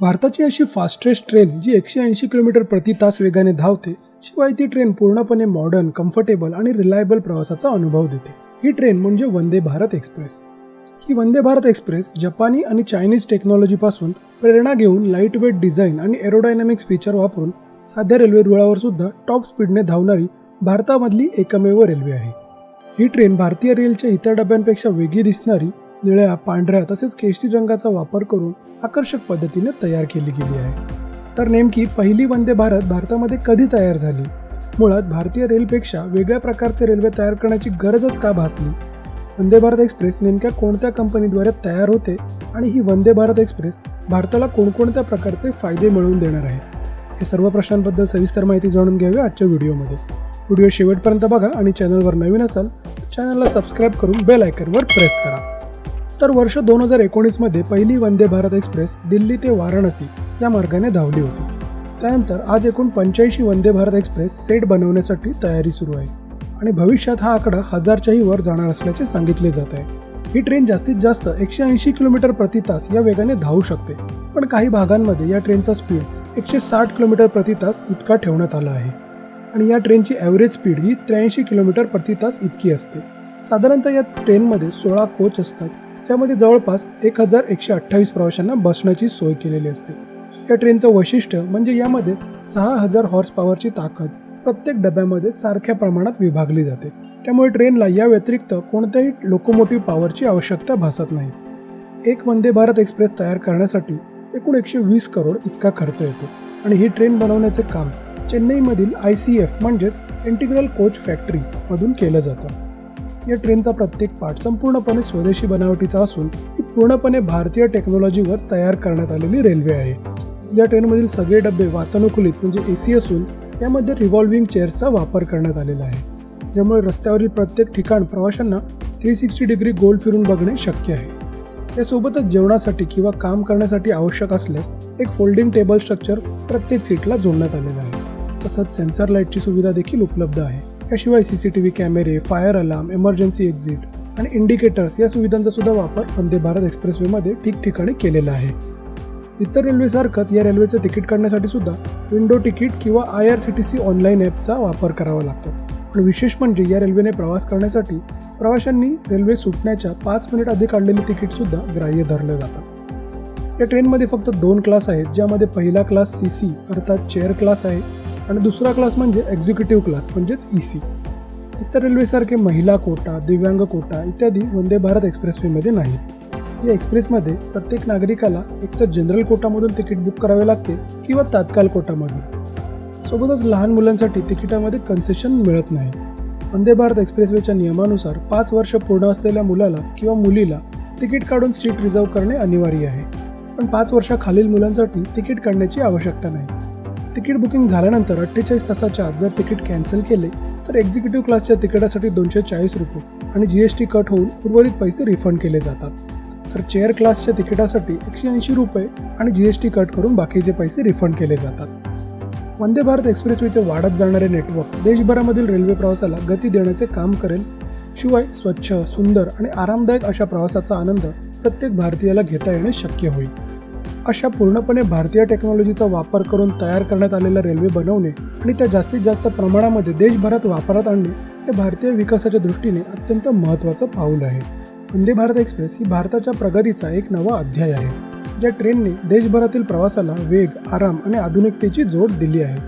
भारताची अशी fastest train जी एकशे ऐंशी किलोमीटर प्रति तास वेगाने धावते शिवाय ती ट्रेन पूर्णपणे मॉडर्न कम्फर्टेबल आणि रिलायबल प्रवासाचा अनुभव देते. ही ट्रेन म्हणजे वंदे भारत एक्सप्रेस ही वंदे भारत एक्सप्रेस जपानी आणि चायनीज टेक्नॉलॉजीपासून प्रेरणा घेऊन लाइट वेट डिझाईन आणि एरोडायनॅमिक्स फीचर वापरून साध्या रेल्वे रुळावर सुद्धा टॉप स्पीडने धावणारी भारतामधली एकमेव रेल्वे आहे. ही ट्रेन भारतीय रेलच्या इतर डब्यांपेक्षा वेगळी दिसणारी निळ्या पांढऱ्या तसेच केशरी रंगाचा वापर करून आकर्षक पद्धतीने तयार केली गेली आहे. तर नेमकी पहिली वंदे भारत भारतामध्ये कधी तयार झाली? मुळात भारतीय रेलपेक्षा वेगळ्या प्रकारचे रेल्वे तयार करण्याची गरजच का भासली? वंदे भारत एक्सप्रेस नेमक्या कोणत्या कंपनीद्वारे तयार होते आणि ही वंदे भारत एक्सप्रेस भारताला कोणकोणत्या प्रकारचे फायदे मिळवून देणार आहे? हे सर्व प्रश्नांबद्दल सविस्तर माहिती जाणून घ्यावी आजच्या व्हिडिओमध्ये. व्हिडिओ शेवटपर्यंत बघा आणि चॅनलवर नवीन असाल तर चॅनलला सबस्क्राईब करून बेल आयकनवर प्रेस करा. तर वर्ष दोन हजार एकोणीसमध्ये पहिली वंदे भारत एक्सप्रेस दिल्ली ते वाराणसी या मार्गाने धावली होती. त्यानंतर आज एकूण पंच्याऐंशी वंदे भारत एक्सप्रेस सेट बनवण्यासाठी तयारी सुरू आहे आणि भविष्यात हा आकडा हजारच्याही वर जाणार असल्याचे सांगितले जात आहे. ही ट्रेन जास्तीत जास्त एकशे ऐंशी किलोमीटर प्रति तास या वेगाने धावू शकते पण काही भागांमध्ये या ट्रेनचा स्पीड एकशे साठ किलोमीटर प्रति तास इतका ठेवण्यात आला आहे. आणि या ट्रेनची ॲव्हरेज स्पीड ही त्र्याऐंशी किलोमीटर प्रति तास इतकी असते. साधारणतः या ट्रेनमध्ये सोळा कोच असतात. त्यामध्ये जवळपास एक हजार एकशे अठ्ठावीस प्रवाशांना बसण्याची सोय केलेली असते. या ट्रेनचं वैशिष्ट्य म्हणजे यामध्ये सहा हजार हॉर्स पॉवरची ताकद प्रत्येक डब्यामध्ये सारख्या प्रमाणात विभागली जाते. त्यामुळे ट्रेनला या व्यतिरिक्त कोणत्याही लोकोमोटिव्ह पॉवरची आवश्यकता भासत नाही. एक वंदे भारत एक्सप्रेस तयार करण्यासाठी एकूण एकशे वीस करोड इतका खर्च येतो. आणि ही ट्रेन बनवण्याचे काम चेन्नईमधील आय सी एफ म्हणजेच इंटिग्रल कोच फॅक्टरीमधून केलं जातं. या ट्रेनचा प्रत्येक पार्ट संपूर्णपणे स्वदेशी बनावटीचा असून ही पूर्णपणे भारतीय टेक्नॉलॉजीवर तयार करण्यात आलेली रेल्वे आहे. या ट्रेनमधील सगळे डबे वातानुकूलित म्हणजे ए सी असून यामध्ये रिव्हॉल्विंग चेअर्सचा वापर करण्यात आलेला आहे. ज्यामुळे रस्त्यावरील प्रत्येक ठिकाण प्रवाशांना थ्री सिक्स्टी डिग्री गोल फिरून बघणे शक्य आहे. यासोबतच जेवणासाठी किंवा काम करण्यासाठी आवश्यक असल्यास एक फोल्डिंग टेबल स्ट्रक्चर प्रत्येक सीटला जोडण्यात आलेलं आहे. तसंच सेन्सर लाईटची सुविधा देखील उपलब्ध आहे. याशिवाय सी सी टी व्ही कॅमेरे फायर अलार्म इमर्जन्सी एक्झिट आणि इंडिकेटर्स या सुविधांचा सुद्धा वापर वंदे भारत एक्सप्रेसवेमध्ये ठिकठिकाणी केलेला आहे. इतर रेल्वेसारखंच या रेल्वेचं तिकीट काढण्यासाठी सुद्धा विंडो तिकीट किंवा I R C T C online ॲपचा वापर करावा लागतो. पण विशेष म्हणजे या रेल्वेने प्रवास करण्यासाठी प्रवाशांनी रेल्वे सुटण्याच्या पाच मिनिट आधी काढलेले तिकीटसुद्धा ग्राह्य धरलं जातं. या ट्रेनमध्ये फक्त दोन क्लास आहेत ज्यामध्ये पहिला क्लास सी सी अर्थात चेअर क्लास आहे आणि दुसरा क्लास म्हणजे एक्झिक्युटिव्ह क्लास म्हणजेच ई सी इतर रेल्वेसारखे महिला कोटा दिव्यांग कोटा इत्यादी वंदे भारत एक्सप्रेसवेमध्ये नाही. या एक्सप्रेसमध्ये प्रत्येक नागरिकाला एकतर जनरल कोटामधून तिकीट बुक करावे लागते किंवा तात्काळ कोटामधून. सोबतच लहान मुलांसाठी तिकिटामध्ये कन्सेशन मिळत नाही. वंदे भारत एक्सप्रेसवेच्या नियमानुसार पाच वर्ष पूर्ण असलेल्या मुलाला किंवा मुलीला तिकीट काढून सीट रिझर्व करणे अनिवार्य आहे. पण पाच वर्षाखालील मुलांसाठी तिकीट काढण्याची आवश्यकता नाही. तिकीट बुकिंग झाल्यानंतर अठ्ठेचाळीस तासाच्या आत जर तिकीट कॅन्सल केले तर एक्झिक्युटिव्ह क्लासच्या तिकिटासाठी दोनशे चाळीस रुपये आणि जी एस टी कट होऊन उर्वरित पैसे रिफंड केले जातात. तर चेअर क्लासच्या तिकिटासाठी एकशे ऐंशी रुपये आणि जी एस टी कट करून बाकीचे पैसे रिफंड केले जातात. वंदे भारत एक्सप्रेसवेचे वाढत जाणारे नेटवर्क देशभरामधील रेल्वे प्रवासाला गती देण्याचे काम करेल. शिवाय स्वच्छ सुंदर आणि आरामदायक अशा प्रवासाचा आनंद प्रत्येक भारतीयाला घेता येणे शक्य होईल. अशा पूर्णपणे भारतीय टेक्नॉलॉजीचा वापर करून तयार करण्यात आलेल्या रेल्वे बनवणे आणि त्या जास्तीत जास्त प्रमाणामध्ये देशभरात वापरात आणणे हे भारतीय विकासाच्या दृष्टीने अत्यंत महत्त्वाचं पाऊल आहे. वंदे भारत एक्सप्रेस ही भारताच्या प्रगतीचा एक नवा अध्याय आहे. ज्या ट्रेनने देशभरातील प्रवासाला वेग आराम आणि आधुनिकतेची जोड दिली आहे.